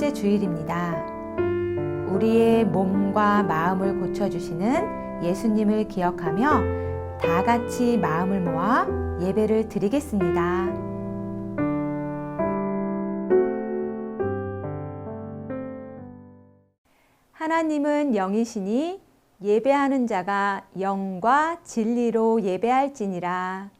번째 주일입니다. 우리의 몸과 마음을 고쳐주시는 예수님을 기억하며 다 같이 마음을 모아 예배를 드리겠습니다. 하나님은 영이시니 예배하는 자가 영과 진리로 예배할지니라.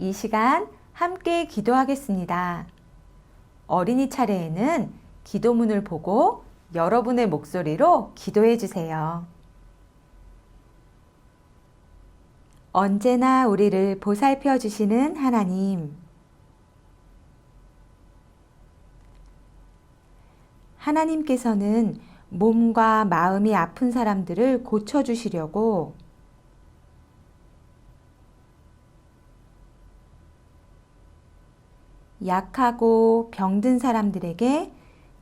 이 시간 함께 기도하겠습니다. 어린이 차례에는 기도문을 보고 여러분의 목소리로 기도해 주세요. 언제나 우리를 보살펴 주시는 하나님. 하나님께서는 몸과 마음이 아픈 사람들을 고쳐주시려고 약하고 병든 사람들에게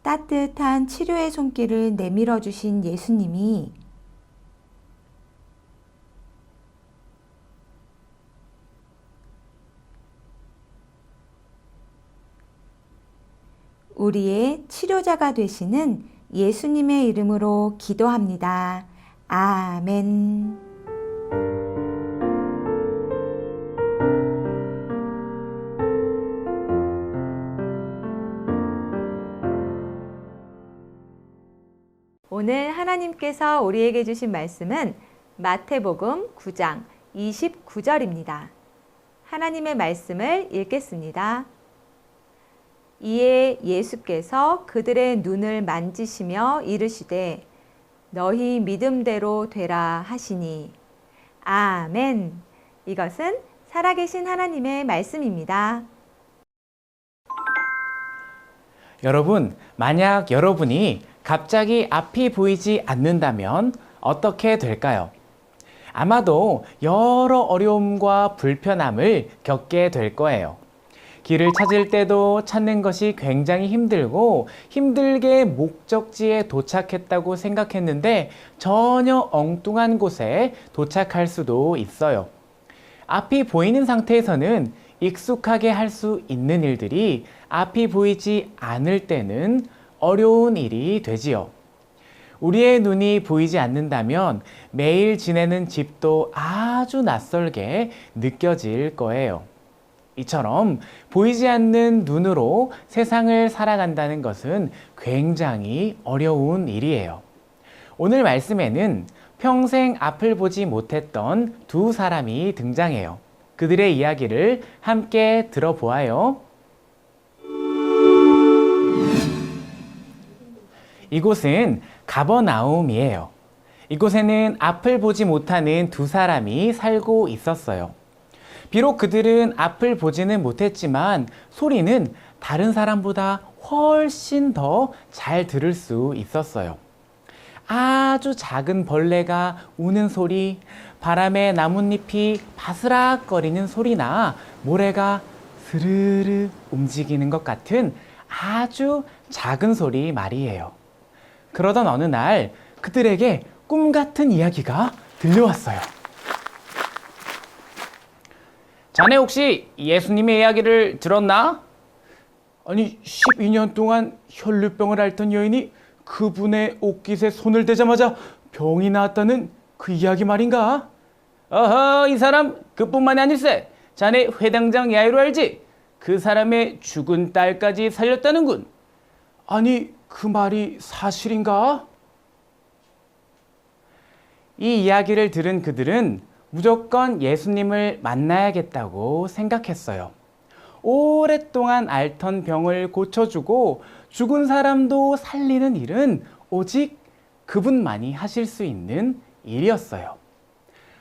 따뜻한 치료의 손길을 내밀어 주신 예수님이 우리의 치료자가 되시는 예수님의 이름으로 기도합니다. 아멘. 오늘 하나님께서 우리에게 주신 말씀은 마태복음 9장 29절입니다. 하나님의 말씀을 읽겠습니다. 이에 예수께서 그들의 눈을 만지시며 이르시되 너희 믿음대로 되라 하시니 아멘. 이것은 살아계신 하나님의 말씀입니다. 여러분, 만약 여러분이 갑자기 앞이 보이지 않는다면 어떻게 될까요? 아마도 여러 어려움과 불편함을 겪게 될 거예요. 길을 찾을 때도 찾는 것이 굉장히 힘들고 힘들게 목적지에 도착했다고 생각했는데 전혀 엉뚱한 곳에 도착할 수도 있어요. 앞이 보이는 상태에서는 익숙하게 할 수 있는 일들이 앞이 보이지 않을 때는 어려운 일이 되지요. 우리의 눈이 보이지 않는다면 매일 지내는 집도 아주 낯설게 느껴질 거예요. 이처럼 보이지 않는 눈으로 세상을 살아간다는 것은 굉장히 어려운 일이에요. 오늘 말씀에는 평생 앞을 보지 못했던 두 사람이 등장해요. 그들의 이야기를 함께 들어보아요. 이곳은 가버나움이에요. 이곳에는 앞을 보지 못하는 두 사람이 살고 있었어요. 비록 그들은 앞을 보지는 못했지만 소리는 다른 사람보다 훨씬 더 잘 들을 수 있었어요. 아주 작은 벌레가 우는 소리, 바람에 나뭇잎이 바스락거리는 소리나 모래가 스르르 움직이는 것 같은 아주 작은 소리 말이에요. 그러던 어느 날 그들에게 꿈 같은 이야기가 들려왔어요. 자네 혹시 예수님의 이야기를 들었나? 아니 12년 동안 혈류병을 앓던 여인이 그분의 옷깃에 손을 대자마자 병이 나았다는 그 이야기 말인가? 어허 이 사람 그뿐만이 아닐세 자네 회당장 야이로 알지? 그 사람의 죽은 딸까지 살렸다는군 아니 그 말이 사실인가? 이 이야기를 들은 그들은 무조건 예수님을 만나야겠다고 생각했어요. 오랫동안 앓던 병을 고쳐주고 죽은 사람도 살리는 일은 오직 그분만이 하실 수 있는 일이었어요.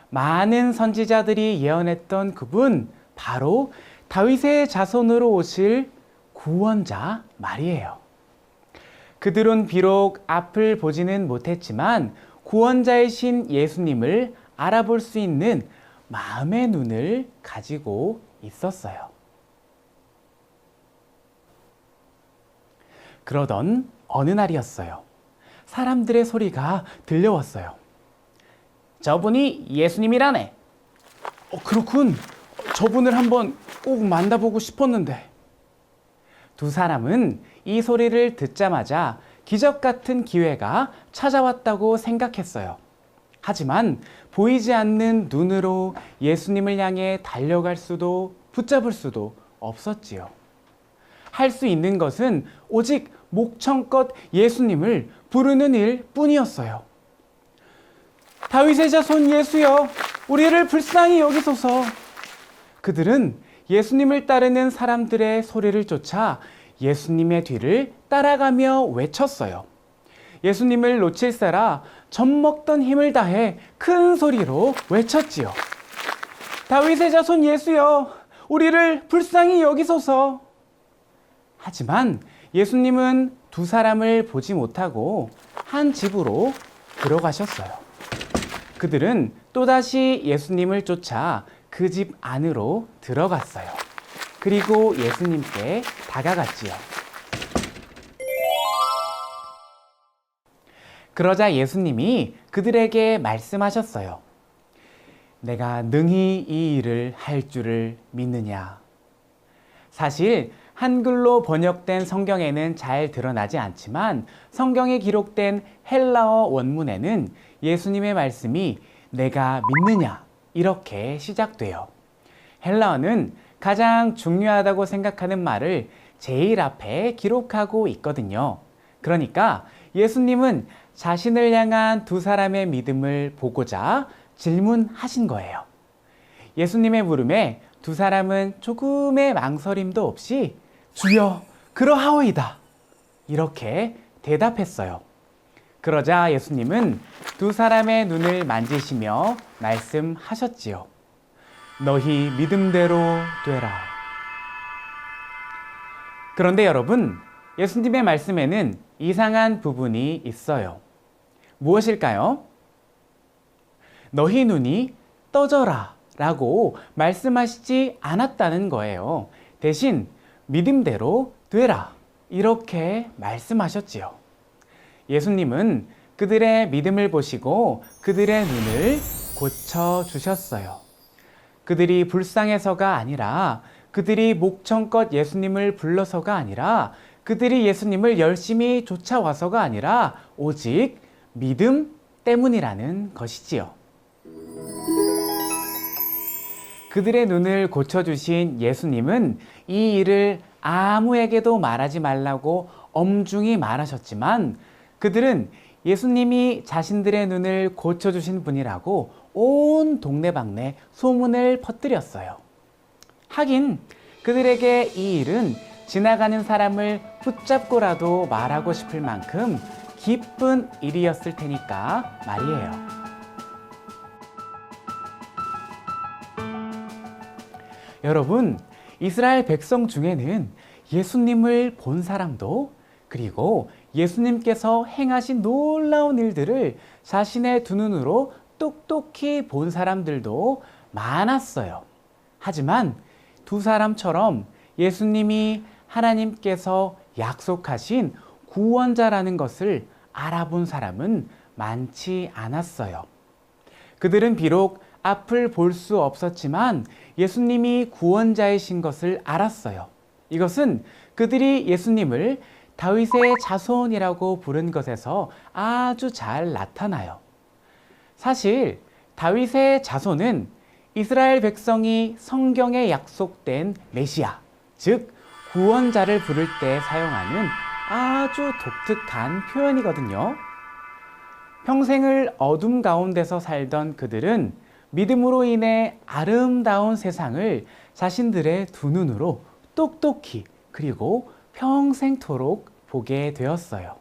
많은 선지자들이 예언했던 그분, 바로 다윗의 자손으로 오실 구원자 말이에요. 그들은 비록 앞을 보지는 못했지만 구원자이신 예수님을 알아볼 수 있는 마음의 눈을 가지고 있었어요. 그러던 어느 날이었어요. 사람들의 소리가 들려왔어요. 저분이 예수님이라네. 어, 그렇군. 저분을 한번 꼭 만나보고 싶었는데. 두 사람은 이 소리를 듣자마자 기적 같은 기회가 찾아왔다고 생각했어요. 하지만 보이지 않는 눈으로 예수님을 향해 달려갈 수도 붙잡을 수도 없었지요. 할 수 있는 것은 오직 목청껏 예수님을 부르는 일 뿐이었어요. 다윗의 자손 예수여, 우리를 불쌍히 여기소서. 그들은 예수님을 따르는 사람들의 소리를 쫓아 예수님의 뒤를 따라가며 외쳤어요. 예수님을 놓칠세라 젖먹던 힘을 다해 큰 소리로 외쳤지요. 다윗의 자손 예수여, 우리를 불쌍히 여기소서. 하지만 예수님은 두 사람을 보지 못하고 한 집으로 들어가셨어요. 그들은 또다시 예수님을 쫓아 그 집 안으로 들어갔어요. 그리고 예수님께 다가갔지요. 그러자 예수님이 그들에게 말씀하셨어요. 내가 능히 이 일을 할 줄을 믿느냐? 사실 한글로 번역된 성경에는 잘 드러나지 않지만 성경에 기록된 헬라어 원문에는 예수님의 말씀이 내가 믿느냐 이렇게 시작돼요. 헬라어는 가장 중요하다고 생각하는 말을 제일 앞에 기록하고 있거든요. 그러니까 예수님은 자신을 향한 두 사람의 믿음을 보고자 질문하신 거예요. 예수님의 물음에 두 사람은 조금의 망설임도 없이 주여 그러하오이다 이렇게 대답했어요. 그러자 예수님은 두 사람의 눈을 만지시며 말씀하셨지요. 너희 믿음대로 되라. 그런데 여러분, 예수님의 말씀에는 이상한 부분이 있어요. 무엇일까요? 너희 눈이 떠져라 라고 말씀하시지 않았다는 거예요. 대신 믿음대로 되라 이렇게 말씀하셨지요. 예수님은 그들의 믿음을 보시고 그들의 눈을 고쳐 주셨어요. 그들이 불쌍해서가 아니라 그들이 목청껏 예수님을 불러서가 아니라 그들이 예수님을 열심히 쫓아와서가 아니라 오직 믿음 때문이라는 것이지요. 그들의 눈을 고쳐주신 예수님은 이 일을 아무에게도 말하지 말라고 엄중히 말하셨지만 그들은 예수님이 자신들의 눈을 고쳐주신 분이라고 온 동네방네 소문을 퍼뜨렸어요. 하긴 그들에게 이 일은 지나가는 사람을 붙잡고라도 말하고 싶을 만큼 기쁜 일이었을 테니까 말이에요. 여러분, 이스라엘 백성 중에는 예수님을 본 사람도 그리고 예수님께서 행하신 놀라운 일들을 자신의 두 눈으로 똑똑히 본 사람들도 많았어요. 하지만 두 사람처럼 예수님이 하나님께서 약속하신 구원자라는 것을 알아본 사람은 많지 않았어요. 그들은 비록 앞을 볼 수 없었지만 예수님이 구원자이신 것을 알았어요. 이것은 그들이 예수님을 다윗의 자손이라고 부른 것에서 아주 잘 나타나요. 사실 다윗의 자손은 이스라엘 백성이 성경에 약속된 메시아, 즉 구원자를 부를 때 사용하는 아주 독특한 표현이거든요. 평생을 어둠 가운데서 살던 그들은 믿음으로 인해 아름다운 세상을 자신들의 두 눈으로 똑똑히 그리고 평생토록 보게 되었어요.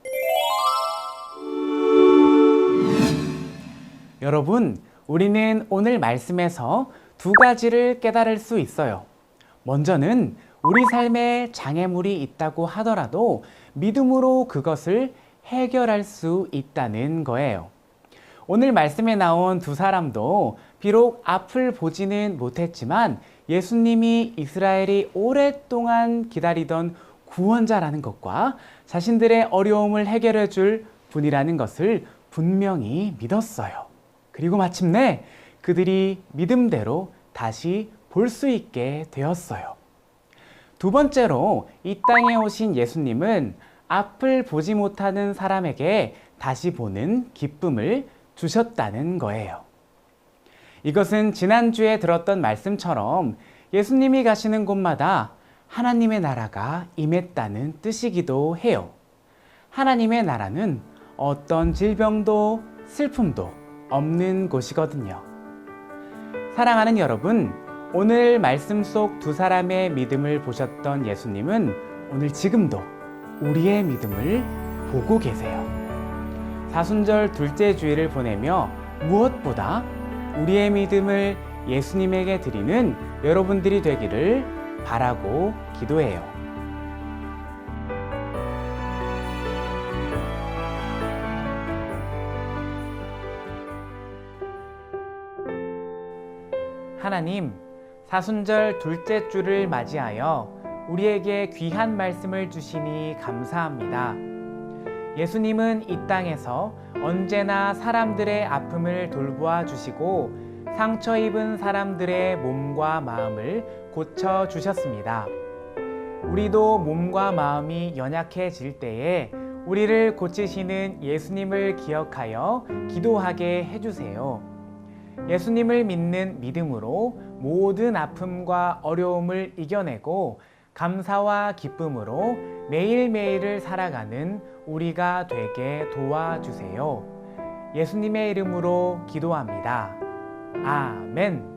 여러분, 우리는 오늘 말씀에서 두 가지를 깨달을 수 있어요. 먼저는 우리 삶에 장애물이 있다고 하더라도 믿음으로 그것을 해결할 수 있다는 거예요. 오늘 말씀에 나온 두 사람도 비록 앞을 보지는 못했지만 예수님이 이스라엘이 오랫동안 기다리던 구원자라는 것과 자신들의 어려움을 해결해 줄 분이라는 것을 분명히 믿었어요. 그리고 마침내 그들이 믿음대로 다시 볼 수 있게 되었어요. 두 번째로 이 땅에 오신 예수님은 앞을 보지 못하는 사람에게 다시 보는 기쁨을 주셨다는 거예요. 이것은 지난주에 들었던 말씀처럼 예수님이 가시는 곳마다 하나님의 나라가 임했다는 뜻이기도 해요. 하나님의 나라는 어떤 질병도 슬픔도 없는 곳이거든요. 사랑하는 여러분, 오늘 말씀 속 두 사람의 믿음을 보셨던 예수님은 오늘 지금도 우리의 믿음을 보고 계세요. 사순절 둘째 주일을 보내며 무엇보다 우리의 믿음을 예수님에게 드리는 여러분들이 되기를 바라고 기도해요. 하나님, 사순절 둘째 주를 맞이하여 우리에게 귀한 말씀을 주시니 감사합니다. 예수님은 이 땅에서 언제나 사람들의 아픔을 돌보아 주시고 상처 입은 사람들의 몸과 마음을 고쳐 주셨습니다. 우리도 몸과 마음이 연약해질 때에 우리를 고치시는 예수님을 기억하여 기도하게 해주세요. 예수님을 믿는 믿음으로 모든 아픔과 어려움을 이겨내고 감사와 기쁨으로 매일매일을 살아가는 우리가 되게 도와주세요. 예수님의 이름으로 기도합니다. 아멘.